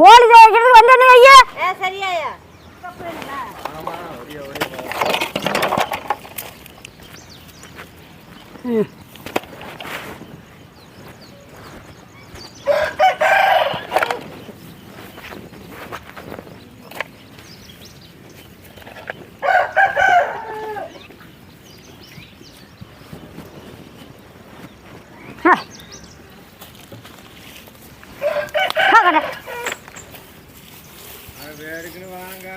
கோழி வைக்கிறது வந்தோன்னு ஐயா. சரியாயா வாங்க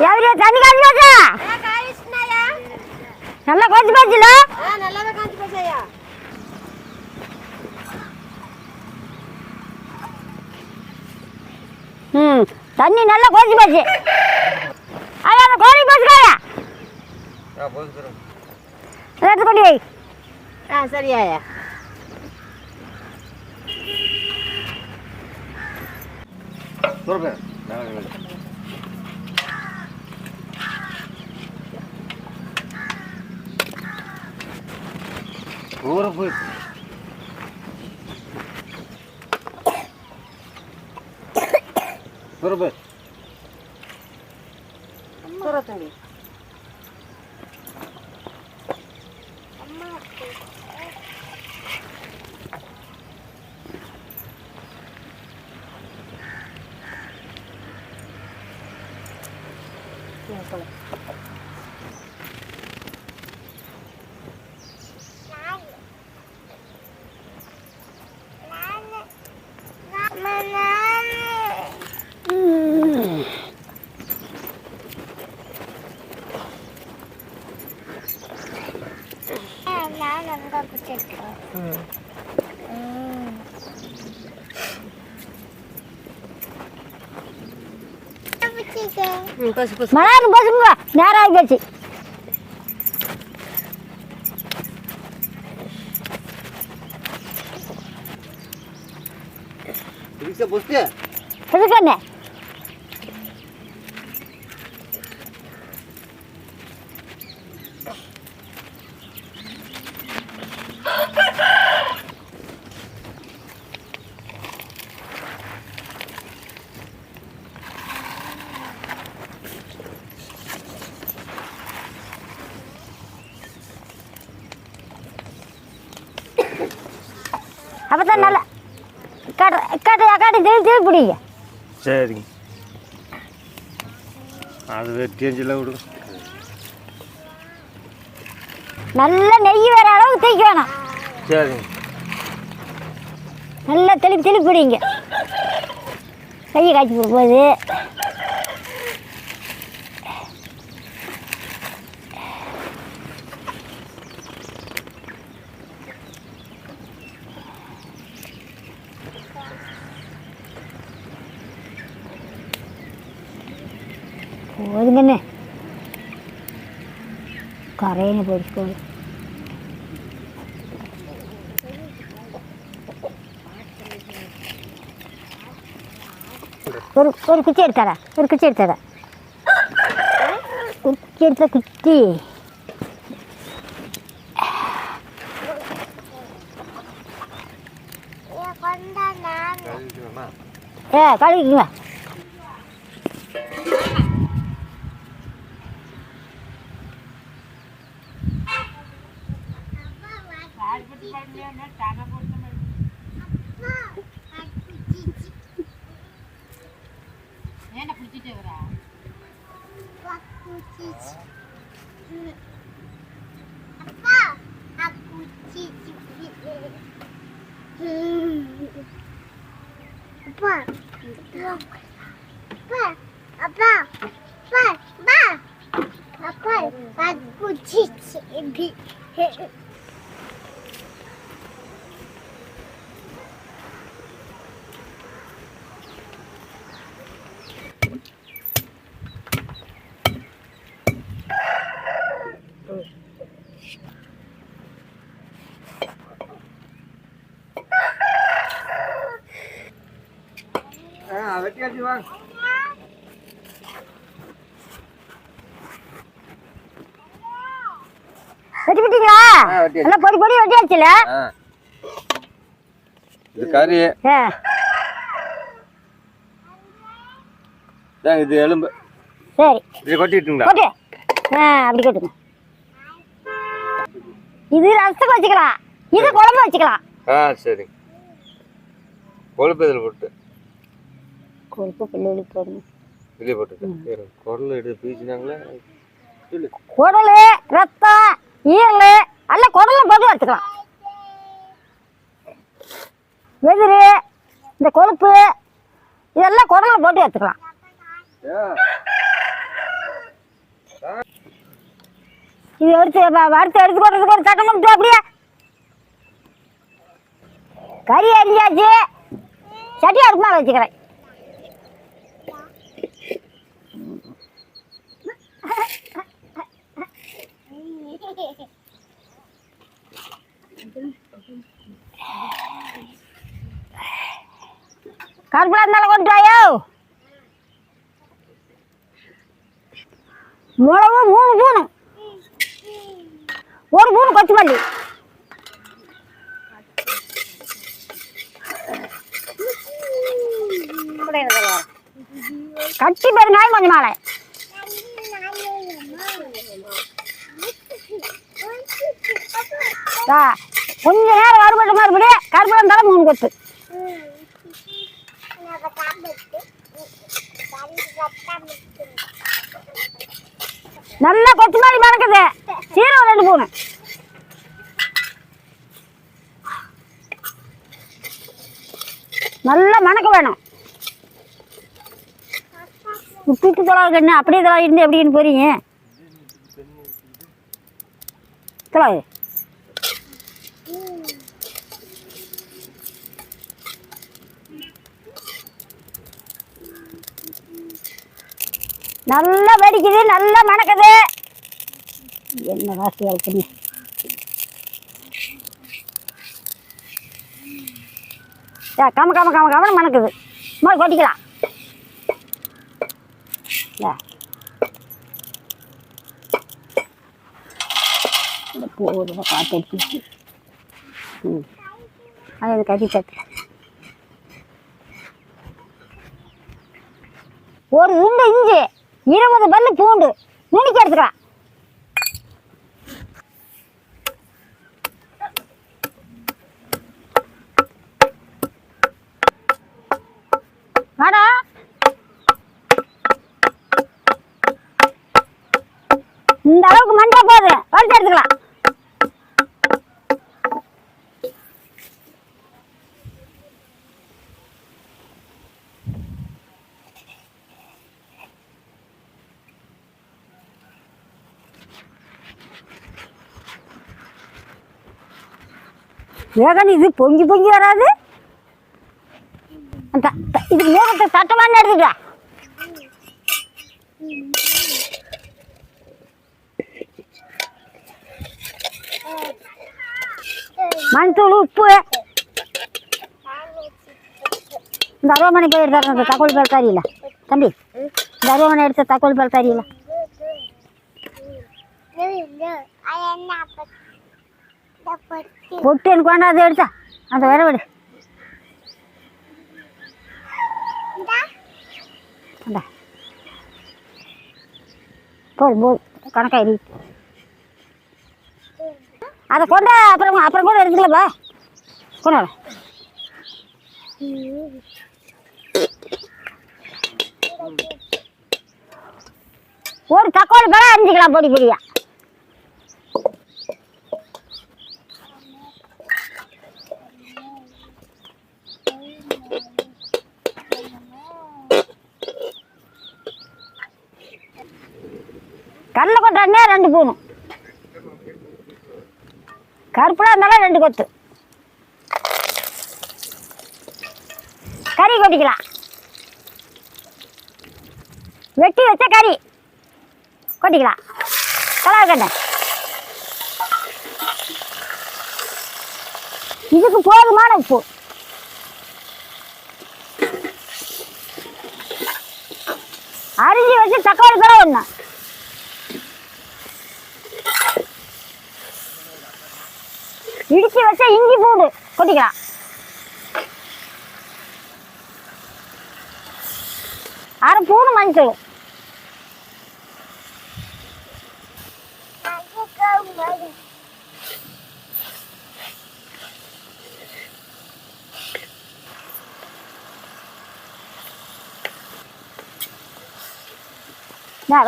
எவரியா தண்ணி காஞ்சி போச்சா ஆ காயிச்சுனாயா நல்லா கொஞ்சம் போச்சுல ஆ நல்லாவே காஞ்சி போச்சாயா ம் தண்ணி நல்லா கொஞ்சம் போச்சு. ஐயா அந்த கோழி போச்சுக்காயா எடுத்து கொண்டு வை. ஆ சரியாயா சொல்லுங்க ஊற போயிடுச்சு બરોબર. કરો તમે ம் பசு பசு மலான்னு போச்சுங்க நேரம் ஆகி போச்சு காட்டு காட்டு காட்டி திருப்பி திருப்பி பிடிங்க. சரிங்க. அது வெட்டியஞ்சில் விடுங்க நல்ல நெய் வர அளவுக்கு தேய்க்க வேணாம். சரிங்க. நல்லா தெளிப்பு தெளிப்பு பிடிங்க. கையை காய்ச்சி போகும்போது. போயிடுச்சு போகுது ஒரு ஒரு குச்சி எடுத்தாடா ஒரு குச்சி எடுத்தாடா ஒரு குச்சி எடுத்த குச்சி. ஏ கழுவிக்குங்க. кутить. Папа, а. Папа, வெட்டியாச்சு வாங்க வெட்டி விட்டீங்களா ஆ, வெட்டியாச்சு. நல்லா பொடி பொடி வெட்டியாச்சுல? ஆ. இது கறி. எலும்பு. சரி. இது கொட்டிட்டுங்களா? கொட்டு. ஆ அப்படி கொட்டுங்க. இது ரசத்துக்கு வச்சுக்கலாம். இது குழம்பு வச்சுக்கலாம். ஆ சரி. கொழுப்பு இதில் போட்டு. கொழுப்பு பிள்ளைகளுக்கு போடணும் வெளியே பீச்சினாங்களே? குடல் ரத்தம் ஈரல் எல்லாம் குடலை போட்டு வச்சுக்கலாம். வெதிரு இந்த கொழுப்பு இதெல்லாம் குடலை போட்டு வச்சுக்கலாம். இது எடுத்து வறுத்து எடுத்து போடுறதுக்கு ஒரு சட்டம் அப்படியே. கறி அரிஞ்சாச்சு சட்டி அடுப்புமா வச்சுக்கிறேன். கருப்பில் இருந்தாலும் கொண்டு வாயோ மிளகு மூணு பூணும் ஒரு பூணு கொத்தமல்லி கட்டி பெருங்காயம் கொஞ்சம் மாலை ஆ, கொஞ்ச நேரம் வறுபட்ட மறுபடியும் கருப்பில் மூணு கொத்து நல்லா மாதிரி மணக்குது. சீரகம் ரெண்டு பூணு நல்லா மணக்க வேணும். விட்டுட்டு தொலாவுக்கு என்ன? அப்படியே தொலா இருந்து எப்படின்னு போறீங்க? தொலாவு நல்லா நல்லா மணக்குது. என்ன ராசியா இருக்குன்னு கம கம கம கமன்னு மணக்குது. சும்மா கொட்டிக்கலாம் காற்று ம். அது எனக்கு ஒரு உண்டை இருபது பல்லு பூண்டு. நுணுக்கி எடுத்துக்கலாம் வாடா. இந்த அளவுக்கு மண்டா போகுது வறுத்து எடுத்துக்கலாம். வேகன் இது பொங்கி பொங்கி வராது. இது த- இதுக்கு மூணு மண்தூள் உப்பு. இந்த அருவாமனை போய் எடுத்தாரு அந்த தகவல் பேர் தரியல தம்பி இந்த அருவாமனை எடுத்த தகவல் பேர் தரியல பொட்டு எனக்கு வேண்டாம் அதை எடுத்தா. அந்த வேற விடு. போதும் போதும் கணக்காயிரு அதை கொண்டா அப்புறம் அப்புறம் கூட எடுத்துக்கலப்பா கொண்டாட ஒரு தக்காளி பழம் அரிஞ்சிக்கலாம் பொடி கல்ல கொட்டானே ரெண்டு பூணும். கருப்புலாம் இருந்தாலும் ரெண்டு கொத்து. கறி கொட்டிக்கலாம். வெட்டி வச்ச கறி கொட்டிக்கலாம். கலர் கண்ட இதுக்கு போதுமான உப்பு. அரிஞ்சு வச்சு தக்காளி கூட ஒன்று இடிச்சு வச்ச இஞ்சி பூண்டு. கொட்டிக்கலாம். அரை பூண்டு மஞ்சள்.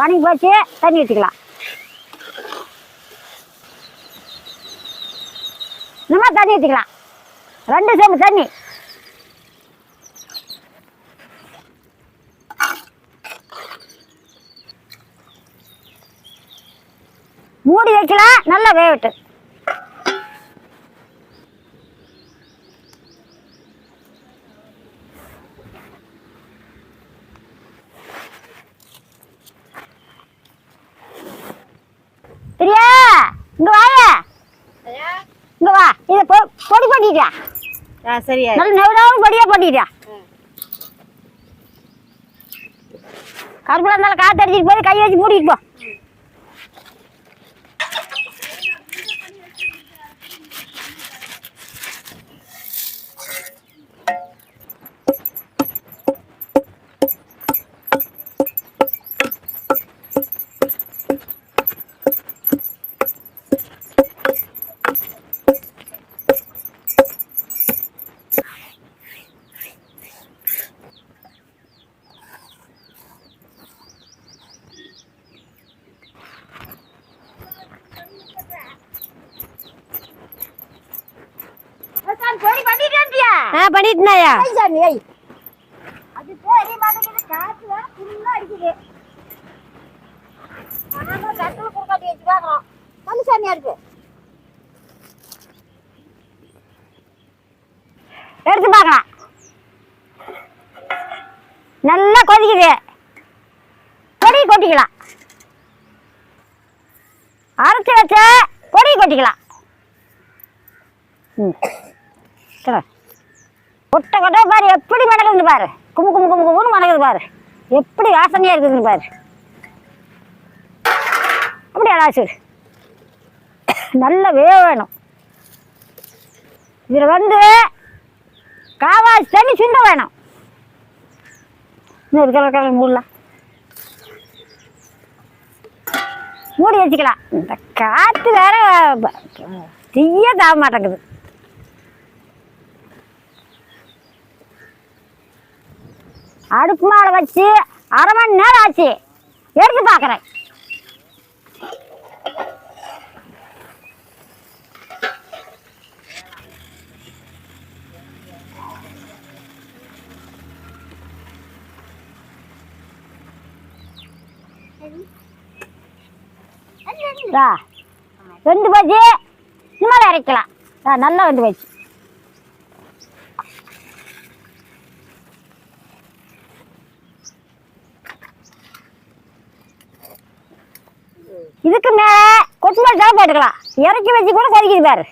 வணங்கி போச்சு. தண்ணி ஊற்றிக்கலாம் சும்மா தண்ணி ஊற்றிக்கலாம் ரெண்டு சேம்பு தண்ணி. மூடி வைக்கலாம் நல்லா வேகட்டு பிரியா இங்க வாயா இங்க இதை பொ- பொடி பண்ணிட்டியா ஆ சரியா நல்ல நெவடாவும் பொடியா பண்ணிட்டியா கருப்புல இருந்தாலும் காத்து அடிச்சிட்டு போய் கை வச்சு மூடிட்டு போ. சாமியா இருக்கு எடுத்து பார்க்கலாம். நல்லா கொதிக்குது. பொடி கொட்டிக்கலாம். அரைச்சி வச்ச பொடி கொட்டிக்கலாம். ம். சரி கொட்டை கொட்டை பாரு எப்படி மணக்குது பாரு. கும்பு கும்பு கும்பு கும்புன்னு மணக்குது பாரு. எப்படி வாசனையாக இருக்குதுன்னு பாரு. அப்படியா ராசு நல்ல வேணும். இதில் வந்து காவாசி தண்ணி சிந்த வேணும். இன்னொரு இருக்கிற கலர் மூடலாம். மூடி வச்சுக்கலாம். இந்த காற்று வேற தீய தாக மாட்டேங்குது அடுப்பு மேலே வச்சு அரை மணி நேரம் ஆச்சு. எடுத்து பார்க்குறேன் ஆ வெந்து போச்சு. சும்மா இறக்கலாம் ஆ நல்லா வெந்து போச்சு இதுக்கு மேல தலை போட்டுக்கலாம் இறக்கி வச்சு கூட கொதிக்குது பாரு.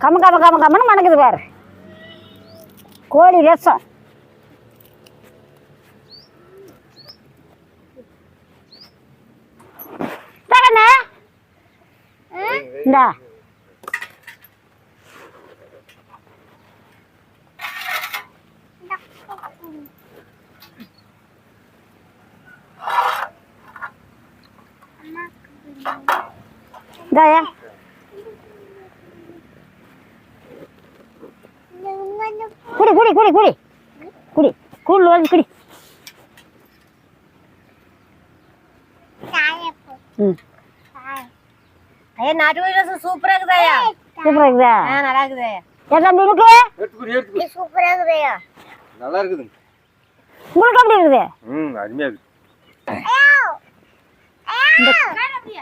கம கம கம கமன்னு மணக்குது பாரு. கோழி ரசம். இந்தா. இந்தாயா குடி குடி குடி குடி குடி கூழ் வந்து குடி ஐயா நாட்டு ரசம் சூப்பரா இருக்குதாயா சூப்பராக இருக்குதா ஆ நல்லா இருக்குதாயா எடுத்துக்கோ எடுத்துக்கோ சூப்பரா இருக்குதையா நல்லா இருக்குதுங்க உங்களுக்கு எப்படி இருக்குது ம் அருமையாக இருக்கு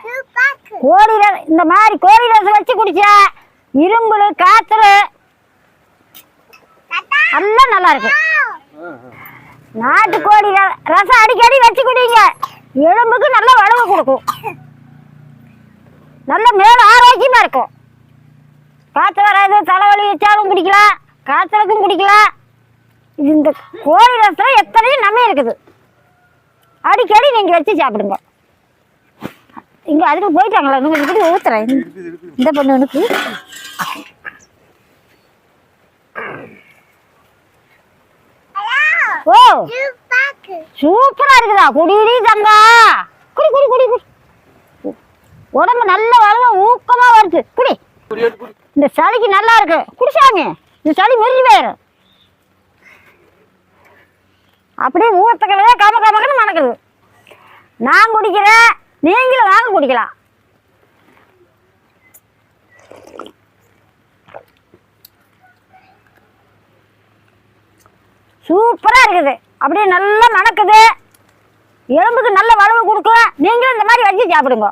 சூப்பர் கோழி இந்த மாதிரி கோழி ரசம் வச்சு குடிச்சா இரும்புல காய்ச்சல் எல்லாம் நல்லா இருக்கு. நாட்டு கோழி ரசம் அடிக்கடி வச்சு குடிங்க. எலும்புக்கு நல்ல வலுவை கொடுக்கும். நல்ல மேல ஆரோக்கியமா இருக்கும். காத்து வராது தலைவலி வச்சாலும் குடிக்கலாம் காய்ச்சலுக்கும் குடிக்கலாம். இது இந்த கோழி ரசம் எத்தனையும் நன்மை இருக்குது. அடிக்கடி நீங்கள் வச்சு சாப்பிடுங்க. இங்க அதுக்கு போயிட்டாங்களா? இன்னும் கூட ஊத்துறேன். இந்த பொண்ணு உனக்கு ஓ! சூப்பர் இருக்குதா? குடிடி தங்கா குடி குடி குடி குடி. உடம்பு நல்ல வலுவ ஊக்கமா வருது. குடி. இந்த சளிக்கு நல்லா இருக்கு. குடிசாமி இந்த சளி மெரிஞ்சு போயிடும் அப்படியே ஊத்தக்கலையே கம கமக்கன்னு மணக்குது. நான் குடிக்கிறேன். நீங்களும் வாங்க குடிக்கலாம். சூப்பரா இருக்குது. அப்படியே நல்லா மணக்குது. எலும்புக்கு நல்ல வலுவு கொடுக்கும் நீங்களும் இந்த மாதிரி வச்சு சாப்பிடுங்க.